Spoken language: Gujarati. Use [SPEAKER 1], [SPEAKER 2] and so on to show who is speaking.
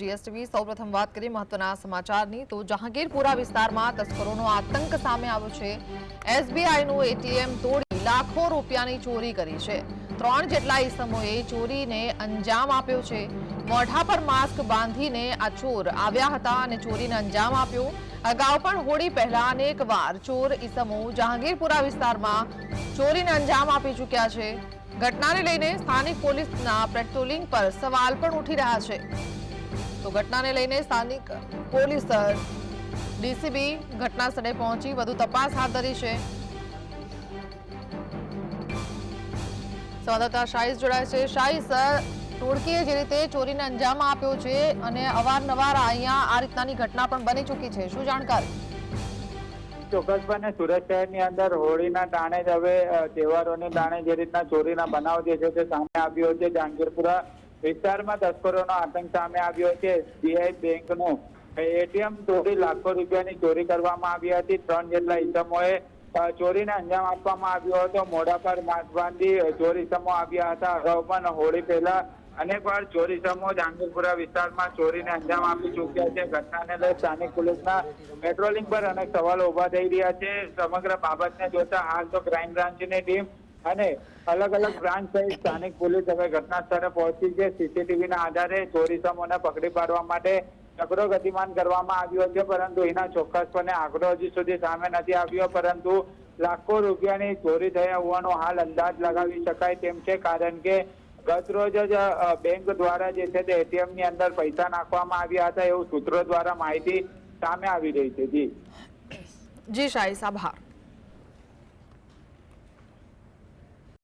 [SPEAKER 1] જીએસટીવી સૌપ્રથમ વાત કરીએ મહત્વના સમાચારની, તો જહાંગીરપુરા વિસ્તારમાં તસ્કરોનો આતંક સામે આવ્યો છે. એસબીઆઈનું એટીએમ તોડી લાખો રૂપિયાની ચોરી કરી છે. ત્રણ જેટલા ઈસમોએ ચોરીને અંજામ આપ્યો છે. મોઢા પર માસ્ક બાંધીને આ ચોર આવ્યા હતા અને ચોરીને અંજામ આપ્યો. અગાઉ પણ હોળી પહેલા અનેક વાર ચોર ઈસમો જહાંગીરપુરા વિસ્તારમાં ચોરીને અંજામ આપી ચૂક્યા છે. ઘટનાને લઈને સ્થાનિક પોલીસના પેટ્રોલિંગ પર સવાલ પણ ઉઠી રહ્યા છે. તો ઘટનાને લઈને સ્થાનિક પોલીસ ડીસીબી ઘટના સ્થળે પહોંચી. વધુ તપાસ હાથ ધરી છે. સંવાદદાતા શાહીસ જોડાય છે. શાહીસ ટોળકીએ જે રીતે ચોરીને અંજામ આપ્યો છે અને અવારનવાર અહીંયા આ રીતનાની ઘટના પણ બની ચૂકી છે. શું જાણકારી?
[SPEAKER 2] ચોક્કસપણે સુરત શહેરની અંદર હોળીના ટાણે જ હવે તહેવારોની ટાણે જે રીતના ચોરીના બનાવ જે છે તે સામે આવ્યો છે. જહાંગીરપુરા વિસ્તારમાં તસ્કરોનો આતંક સામે આવ્યો છે. એસબીઆઈ બેંકનું એટીએમ તોડી લાખો રૂપિયાની ચોરી કરવામાં આવી હતી. ત્રણ જેટલા ઇસમોએ ચોરીને અંજામ આપવામાં આવ્યો હતો. મોઢા પર માસ્ક બાંધી ચોર ઇસમો આવ્યા હતા. અગાઉ પણ હોળી પહેલા અનેક વાર ચોરી સમૂહ જહાંગીરપુરા વિસ્તારમાં ચોરીને અંજામ આપી ચૂક્યા છે. ઘટનાને લઈ સ્થાનિક પોલીસના પેટ્રોલિંગ પર અનેક સવાલો ઊભા થઈ રહ્યા છે. સમગ્ર બાબતને જોતા હાલ તો ક્રાઇમ બ્રાન્ચની ટીમ અને અલગ અલગ બ્રાન્ચ સહિત સ્થાનિક પોલીસ હવે ઘટના સ્થળે પહોંચી છે. સીસીટીવી ના આધારે ચોરી સમૂહને પકડી પાડવા માટે ચક્રો ગતિમાન કરવામાં આવ્યો છે, પરંતુ એના ચોક્કસપણે આંકડો હજી સુધી સામે નથી આવ્યો, પરંતુ લાખો રૂપિયાની ચોરી થયા હોવાનો હાલ અંદાજ લગાવી શકાય તેમ છે, કારણ કે ગત રોજ જ બેંક દ્વારા જે છે તે એટીએમની અંદર પૈસા નાખવામાં આવ્યા હતા, એવું સૂત્રો દ્વારા માહિતી સામે આવી રહી છે. જી.
[SPEAKER 1] જી સાહેબ આભાર.